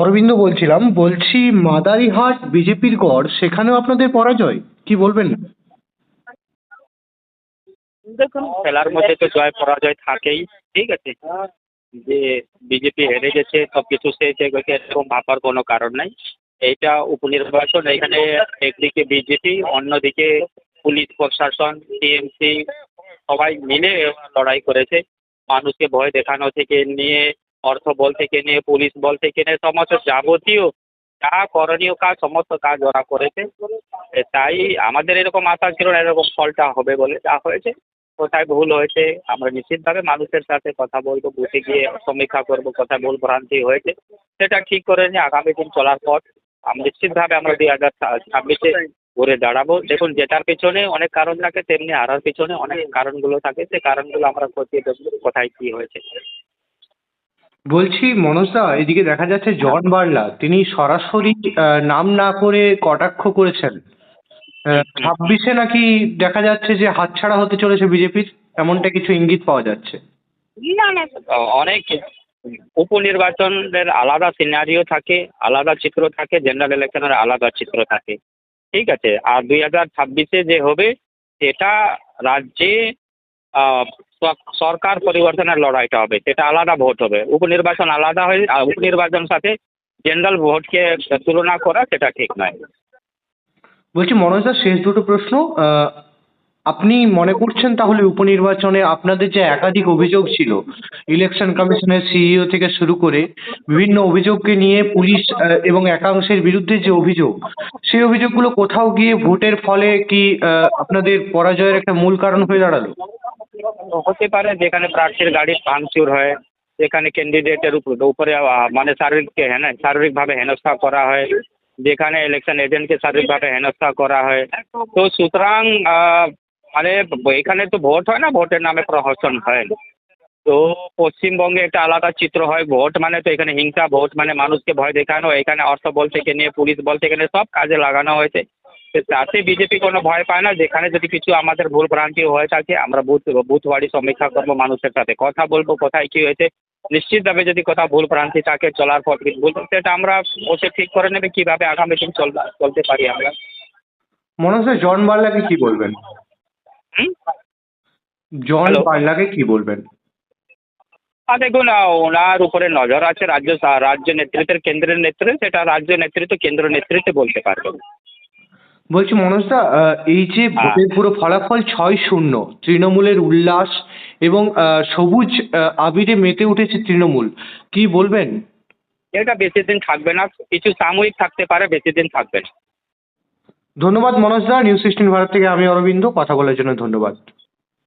অরবিন্দ বলছিলাম, বলছি মাদারিহাট বিজেপির গড়, সেখানেও আপনাদের পরাজয়? কি বলবেন? দেখুন, খেলার মধ্যে তো জয়, পরাজয় থাকেই, ঠিক আছে? যে বিজেপি হেরে গেছে সব কিছু শেষ হয়ে গেছে, এরকম ভাবার কোনো কারণ নাই। এইটা উপনির্বাচন, এখানে একদিকে বিজেপি, অন্যদিকে পুলিশ প্রশাসন, টিএমসি, সবাই মিলে লড়াই করেছে। মানুষকে ভয় দেখানো থেকে নিয়ে অর্থ বল থেকে নিয়ে পুলিশ বল থেকে নিয়ে সমস্ত যাবতীয় যা করণীয় কাজ, সমস্ত কাজ ওরা করেছে। তাই আমাদের এরকম আশা ছিল না, এরকম ফলটা হবে বলে যা হয়েছে। কোথায় ভুল হয়েছে, আমরা নিশ্চিতভাবে মানুষের সাথে কথা বলব, বুঝে গিয়ে সমীক্ষা করব, কোথায় ভুল ভ্রান্তি হয়েছে। সেটা ঠিক করে নিয়ে আগামী দিন চলার পর নিশ্চিতভাবে আমরা দুই হাজার ছাব্বিশে ঘুরে দাঁড়াবো। দেখুন, যেটার পিছনে অনেক কারণ থাকে, তেমনি হারার পিছনে অনেক কারণগুলো থাকে। সে কারণগুলো আমরা খতিয়ে দেখব, কোথায় কী হয়েছে। বলছি মনোজদা এদিকে দেখা যাচ্ছে জন বার্লা তিনি সরাসরি নাম না করে কটাক্ষ করেছেন। ছাব্বিশে নাকি দেখা যাচ্ছে যে হাতছাড়া হতে চলেছে বিজেপির এমনটা কিছু ইঙ্গিত পাওয়া যাচ্ছে? না না। অনেক উপনির্বাচনের আলাদা সিনারিও থাকে আলাদা চিত্র থাকে জেনারেল ইলেকশনের আলাদা চিত্র থাকে। ঠিক আছে আর দুই হাজার ছাব্বিশে যে হবে সেটা রাজ্যে সরকার পরিবর্তনের লড়াইটা হবে, সেটা আলাদা ভোট হবে। উপনির্বাচন আলাদা হয়ে উপনির্বাচন সাথে জেনারেল ভোটকে তুলনা করা সেটা ঠিক নয়। বলছি, মনোজ মনোজদা শেষ দুটো প্রশ্ন আপনি মনে করছেন তাহলে উপনির্বাচনে আপনাদের যে একাধিক অভিযোগ ছিল ইলেকশন কমিশনের সিইও থেকে শুরু করে বিভিন্ন অভিযোগকে নিয়ে পুলিশ এবং একাংশের বিরুদ্ধে যে অভিযোগ, সেই অভিযোগগুলো কোথাও গিয়ে ভোটের ফলে কি আপনাদের পরাজয়ের একটা মূল কারণ হয়ে দাঁড়াল? হতে পারে যেখানে প্রার্থীর গাড়ি ভাঙচুর হয় যেখানে ক্যান্ডিডেটের উপর উপরে আহ, মানে শারীরিক হেন শারীরিকভাবে হেনস্থা করা হয় যেখানে ইলেকশন এজেন্টকে শারীরিকভাবে হেনস্থা করা হয় তো সুতরাং আহ, মানে এখানে তো ভোট হয় না ভোটের নামে প্রহসন হয় তো পশ্চিমবঙ্গে একটা আলাদা চিত্র হয় ভোট মানে তো এখানে হিংসা ভোট মানে মানুষকে ভয় দেখানো এখানে অর্থ বল থেকে নিয়ে পুলিশ বল থেকে নিয়ে সব কাজে লাগানো হয়েছে তো তাতে বিজেপি কোনো ভয় পায় না। যেখানে যদি কিছু আমাদের ভুল ভ্রান্তি হয়ে থাকে আমরা বুথ বুথ বাড়ি সমীক্ষা করব মানুষের সাথে। কথা বলব কোথায় কি হয়েছে। নিশ্চিতভাবে যদি কোথাও ভুল ভ্রান্তি থাকে চলার পর কিছু ভুল সেটা আমরা বসে ঠিক করে নেবে কীভাবে আগামী দিন চল চলতে পারি আমরা। মনোজ জন বার্লাকে কি বলবেন? জন বার্লাকে কি বলবেন? আর দেখুন ওনার উপরে নজর আছে রাজ্য রাজ্য নেতৃত্বের কেন্দ্রের নেতৃত্বে সেটা রাজ্য নেতৃত্ব কেন্দ্র নেতৃত্বে বলতে পারবেন। বলছি মনোজদা আহ, এই যে ভোটের পুরো ফলাফল ছয় শূন্য তৃণমূলের উল্লাস এবং আহ, সবুজ আহ, আবিরে মেতে উঠেছে তৃণমূল কি বলবেন? এটা বেশি দিন থাকবে না কিছু সাময়িক থাকতে পারে বেশি দিন থাকবে না। ধন্যবাদ মনোজদা নিউজ সিক্সটিন ভারত থেকে আমি অরবিন্দ কথা বলার জন্য ধন্যবাদ।